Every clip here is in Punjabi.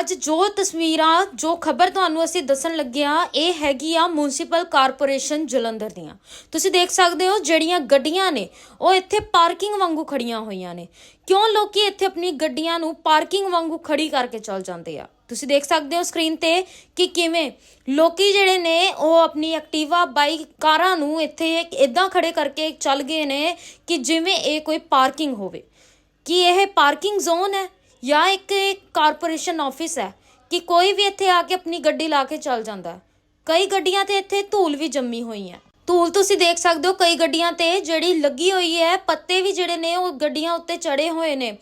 ਅੱਜ ਜੋ ਤਸਵੀਰਾਂ, ਜੋ ਖਬਰ ਤੁਹਾਨੂੰ ਅਸੀਂ ਦੱਸਣ ਲੱਗੇ ਆ ਇਹ ਹੈਗੀ ਆ ਮਿਊਨਿਸਪਲ ਕਾਰਪੋਰੇਸ਼ਨ ਜਲੰਧਰ ਦੀਆਂ। ਤੁਸੀਂ ਦੇਖ ਸਕਦੇ ਹੋ ਜਿਹੜੀਆਂ ਗੱਡੀਆਂ ਨੇ, ਉਹ ਇੱਥੇ ਪਾਰਕਿੰਗ ਵਾਂਗੂ ਖੜੀਆਂ ਹੋਈਆਂ ਨੇ। ਕਿਉਂ ਲੋਕੀ ਇੱਥੇ ਆਪਣੀ ਗੱਡੀਆਂ ਨੂੰ ਪਾਰਕਿੰਗ ਵਾਂਗੂ ਖੜੀ ਕਰਕੇ ਚੱਲ ਜਾਂਦੇ ਆ? ਤੁਸੀਂ ਦੇਖ ਸਕਦੇ ਹੋ ਸਕਰੀਨ ਤੇ ਕਿ ਕਿਵੇਂ ਲੋਕੀ ਜਿਹੜੇ ਨੇ, ਉਹ ਆਪਣੀ ਐਕਟਿਵਾ, ਬਾਈਕ, ਕਾਰਾਂ ਨੂੰ ਇੱਥੇ ਇਦਾਂ ਖੜੇ ਕਰਕੇ ਚੱਲ ਗਏ ਨੇ ਕਿ ਜਿਵੇਂ ਇਹ ਕੋਈ ਪਾਰਕਿੰਗ ਹੋਵੇ। ਕਿ ਇਹ ਪਾਰਕਿੰਗ ਜ਼ੋਨ ਹੈ? ਜਾਂ ਇੱਕ ਕਾਰਪੋਰੇਸ਼ਨ ਆਫਿਸ ਹੈ ਕਿ ਕੋਈ ਵੀ ਇੱਥੇ ਆ ਕੇ ਆਪਣੀ ਗੱਡੀ ਲਾ ਕੇ ਚੱਲ ਜਾਂਦਾ ਹੈ। ਕਈ ਗੱਡੀਆਂ ਤੇ ਇੱਥੇ ਧੂਲ ਵੀ ਜੰਮੀ ਹੋਈ ਹੈ। ਧੂਲ ਤੁਸੀਂ ਦੇਖ ਸਕਦੇ ਹੋ ਕਈ ਗੱਡੀਆਂ ਤੇ ਜਿਹੜੀ ਲੱਗੀ ਹੋਈ ਹੈ, ਪੱਤੇ ਵੀ ਜਿਹੜੇ ਨੇ ਉਹ ਗੱਡੀਆਂ ਉੱਤੇ ਚੜੇ ਹੋਏ ਨੇ।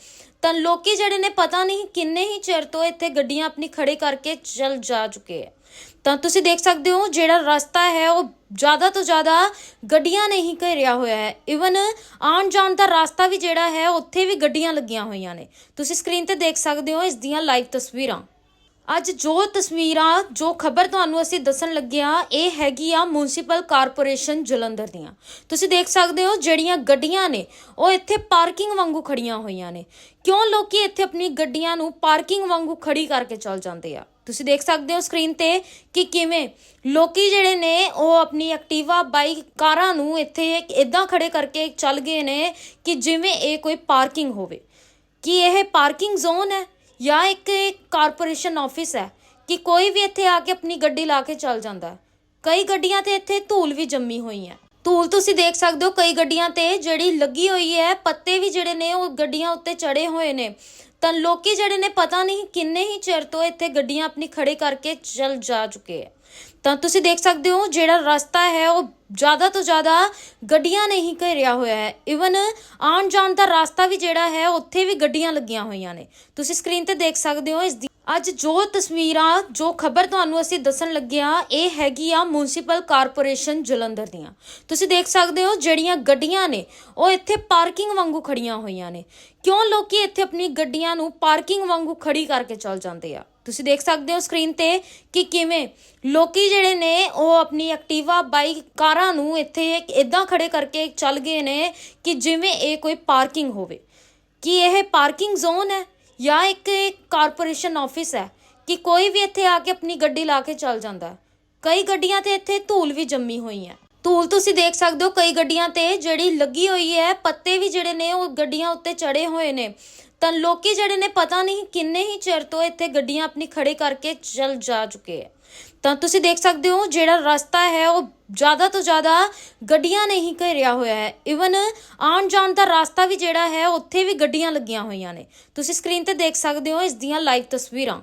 ਤਾਂ ਲੋਕੀ ਜਿਹੜੇ ਨੇ ਪਤਾ ਨਹੀਂ ਕਿੰਨੇ ਹੀ ਚਿਰ ਤੋਂ ਇੱਥੇ ਗੱਡੀਆਂ ਆਪਣੀ ਖੜੇ ਕਰਕੇ ਚਲ ਜਾ ਚੁੱਕੇ ਹੈ ਤਾਂ ਤੁਸੀਂ ਦੇਖ ਸਕਦੇ ਹੋ ਜਿਹੜਾ ਰਸਤਾ ਹੈ, ਉਹ ਜ਼ਿਆਦਾ ਤੋਂ ਜ਼ਿਆਦਾ ਗੱਡੀਆਂ ਨੇ ਹੀ ਘੇਰਿਆ ਹੋਇਆ ਹੈ। ਇਵਨ ਆਉਣ ਜਾਣ ਦਾ ਰਸਤਾ ਵੀ ਜਿਹੜਾ ਹੈ, ਉੱਥੇ ਵੀ ਗੱਡੀਆਂ ਲੱਗੀਆਂ ਹੋਈਆਂ ਨੇ। ਤੁਸੀਂ ਸਕਰੀਨ ਤੇ ਦੇਖ ਸਕਦੇ ਹੋ ਇਸ ਦੀਆਂ ਲਾਈਵ ਤਸਵੀਰਾਂ। ਅੱਜ ਜੋ ਤਸਵੀਰਾਂ, ਜੋ ਖਬਰ ਤੁਹਾਨੂੰ ਅਸੀਂ ਦੱਸਣ ਲੱਗੇ ਆ ਇਹ ਹੈਗੀ ਆ ਮਿਊਨਿਸਪਲ ਕਾਰਪੋਰੇਸ਼ਨ ਜਲੰਧਰ ਦੀਆਂ। ਤੁਸੀਂ ਦੇਖ ਸਕਦੇ ਹੋ ਜਿਹੜੀਆਂ ਗੱਡੀਆਂ ਨੇ, ਉਹ ਇੱਥੇ ਪਾਰਕਿੰਗ ਵਾਂਗੂ ਖੜੀਆਂ ਹੋਈਆਂ ਨੇ। ਕਿਉਂ ਲੋਕੀ ਇੱਥੇ ਆਪਣੀ ਗੱਡੀਆਂ ਨੂੰ ਪਾਰਕਿੰਗ ਵਾਂਗੂ ਖੜੀ ਕਰਕੇ ਚੱਲ ਜਾਂਦੇ ਆ? ਤੁਸੀਂ ਦੇਖ ਸਕਦੇ ਹੋ ਸਕਰੀਨ ਤੇ ਕਿ ਕਿਵੇਂ ਲੋਕੀ ਜਿਹੜੇ ਨੇ, ਉਹ ਆਪਣੀ ਐਕਟਿਵਾ, ਬਾਈਕ, ਕਾਰਾਂ ਨੂੰ ਇੱਥੇ ਇਦਾਂ ਖੜੇ ਕਰਕੇ ਚੱਲ ਗਏ ਨੇ ਕਿ ਜਿਵੇਂ ਇਹ ਕੋਈ ਪਾਰਕਿੰਗ ਹੋਵੇ। ਕਿ ਇਹ ਪਾਰਕਿੰਗ ਜ਼ੋਨ ਹੈ? ਜਾਂ ਇੱਕ ਕਾਰਪੋਰੇਸ਼ਨ ਆਫਿਸ ਹੈ ਕਿ ਕੋਈ ਵੀ ਇੱਥੇ ਆ ਕੇ ਆਪਣੀ ਗੱਡੀ ਲਾ ਕੇ ਚੱਲ ਜਾਂਦਾ ਹੈ। ਕਈ ਗੱਡੀਆਂ ਤੇ ਇੱਥੇ ਧੂਲ ਵੀ ਜੰਮੀ ਹੋਈ ਹੈ। ਧੂਲ ਤੁਸੀਂ ਦੇਖ ਸਕਦੇ ਹੋ ਕਈ ਗੱਡੀਆਂ ਤੇ ਜਿਹੜੀ ਲੱਗੀ ਹੋਈ ਹੈ, ਪੱਤੇ ਵੀ ਜਿਹੜੇ ਨੇ ਉਹ ਗੱਡੀਆਂ ਉੱਤੇ ਚੜੇ ਹੋਏ ਨੇ। ਤਾਂ ਲੋਕੀ ਜਿਹੜੇ ਨੇ ਪਤਾ ਨਹੀਂ ਕਿੰਨੇ ਹੀ ਚਿਰ ਤੋਂ ਇੱਥੇ ਗੱਡੀਆਂ ਆਪਣੀ ਖੜੇ ਕਰਕੇ ਚਲ ਜਾ ਚੁੱਕੇ ਹੈ ਤਾਂ ਤੁਸੀਂ ਦੇਖ ਸਕਦੇ ਹੋ ਜਿਹੜਾ ਰਸਤਾ ਹੈ, ਉਹ ਜ਼ਿਆਦਾ ਤੋਂ ਜ਼ਿਆਦਾ ਗੱਡੀਆਂ ਨੇ ਹੀ ਘੇਰਿਆ ਹੋਇਆ ਹੈ। ਇਵਨ ਆਉਣ ਜਾਣ ਦਾ ਰਸਤਾ ਵੀ ਜਿਹੜਾ ਹੈ, ਉੱਥੇ ਵੀ ਗੱਡੀਆਂ ਲੱਗੀਆਂ ਹੋਈਆਂ ਨੇ। ਤੁਸੀਂ ਸਕਰੀਨ ਤੇ ਦੇਖ ਸਕਦੇ ਹੋ ਇਸ ਦੀ ਅੱਜ ਜੋ ਤਸਵੀਰਾਂ, ਜੋ ਖਬਰ ਤੁਹਾਨੂੰ ਅਸੀਂ ਦੱਸਣ ਲੱਗੇ ਆ ਇਹ ਹੈਗੀ ਆ ਮਿਊਨਿਸਪਲ ਕਾਰਪੋਰੇਸ਼ਨ ਜਲੰਧਰ ਦੀਆਂ। ਤੁਸੀਂ ਦੇਖ ਸਕਦੇ ਹੋ ਜਿਹੜੀਆਂ ਗੱਡੀਆਂ ਨੇ, ਉਹ ਇੱਥੇ ਪਾਰਕਿੰਗ ਵਾਂਗੂ ਖੜੀਆਂ ਹੋਈਆਂ ਨੇ। ਕਿਉਂ ਲੋਕੀ ਇੱਥੇ ਆਪਣੀ ਗੱਡੀਆਂ ਨੂੰ ਪਾਰਕਿੰਗ ਵਾਂਗੂ ਖੜੀ ਕਰਕੇ ਚੱਲ ਜਾਂਦੇ ਆ? ਤੁਸੀਂ ਦੇਖ ਸਕਦੇ ਹੋ ਸਕਰੀਨ ਤੇ ਕਿ ਕਿਵੇਂ ਲੋਕੀ ਜਿਹੜੇ ਨੇ, ਉਹ ਆਪਣੀ ਐਕਟਿਵਾ ਬਾਈਕ ਕਾਰਾਂ ਨੂੰ ਇੱਥੇ ਇਦਾਂ ਖੜੇ ਕਰਕੇ ਚੱਲ ਗਏ ਨੇ ਕਿ ਜਿਵੇਂ ਇਹ ਕੋਈ ਪਾਰਕਿੰਗ ਹੋਵੇ। ਕਿ ਇਹ ਪਾਰਕਿੰਗ ਜ਼ੋਨ ਹੈ? ਜਾਂ ਇੱਕ ਕਾਰਪੋਰੇਸ਼ਨ ਆਫਿਸ ਹੈ ਕਿ ਕੋਈ ਵੀ ਇੱਥੇ ਆ ਕੇ ਆਪਣੀ ਗੱਡੀ ਲਾ ਕੇ ਚੱਲ ਜਾਂਦਾ ਹੈ। ਕਈ ਗੱਡੀਆਂ ਤੇ ਇੱਥੇ ਧੂਲ ਵੀ ਜੰਮੀ ਹੋਈ ਹੈ। ਧੂਲ ਤੁਸੀਂ ਦੇਖ ਸਕਦੇ ਹੋ, ਕਈ ਗੱਡੀਆਂ ਤੇ ਜਿਹੜੀ ਲੱਗੀ ਹੋਈ ਹੈ, ਪੱਤੇ ਵੀ ਜਿਹੜੇ ਨੇ ਉਹ ਗੱਡੀਆਂ ਉੱਤੇ ਚੜੇ ਹੋਏ ਨੇ। ਤਾਂ ਲੋਕੀ ਜਿਹੜੇ ਨੇ ਪਤਾ ਨਹੀਂ ਕਿੰਨੇ ਹੀ ਚਿਰ ਤੋਂ ਇੱਥੇ ਗੱਡੀਆਂ ਆਪਣੀ ਖੜੇ ਕਰਕੇ ਚੱਲ ਜਾ ਚੁੱਕੇ ਹੈ। ਤਾਂ ਤੁਸੀਂ ਦੇਖ ਸਕਦੇ ਹੋ ਜਿਹੜਾ ਰਸਤਾ ਹੈ, ਉਹ ਜ਼ਿਆਦਾ ਤੋਂ ਜ਼ਿਆਦਾ ਗੱਡੀਆਂ ਨਹੀਂ ਘੇਰਿਆ ਹੋਇਆ ਹੈ। ਇਵਨ ਆਉਣ ਜਾਣ ਦਾ ਰਸਤਾ ਵੀ ਜਿਹੜਾ ਹੈ, ਉੱਥੇ ਵੀ ਗੱਡੀਆਂ ਲੱਗੀਆਂ ਹੋਈਆਂ ਨੇ। ਤੁਸੀਂ ਸਕਰੀਨ ਤੇ ਦੇਖ ਸਕਦੇ ਹੋ ਇਸ ਦੀਆਂ ਲਾਈਵ ਤਸਵੀਰਾਂ।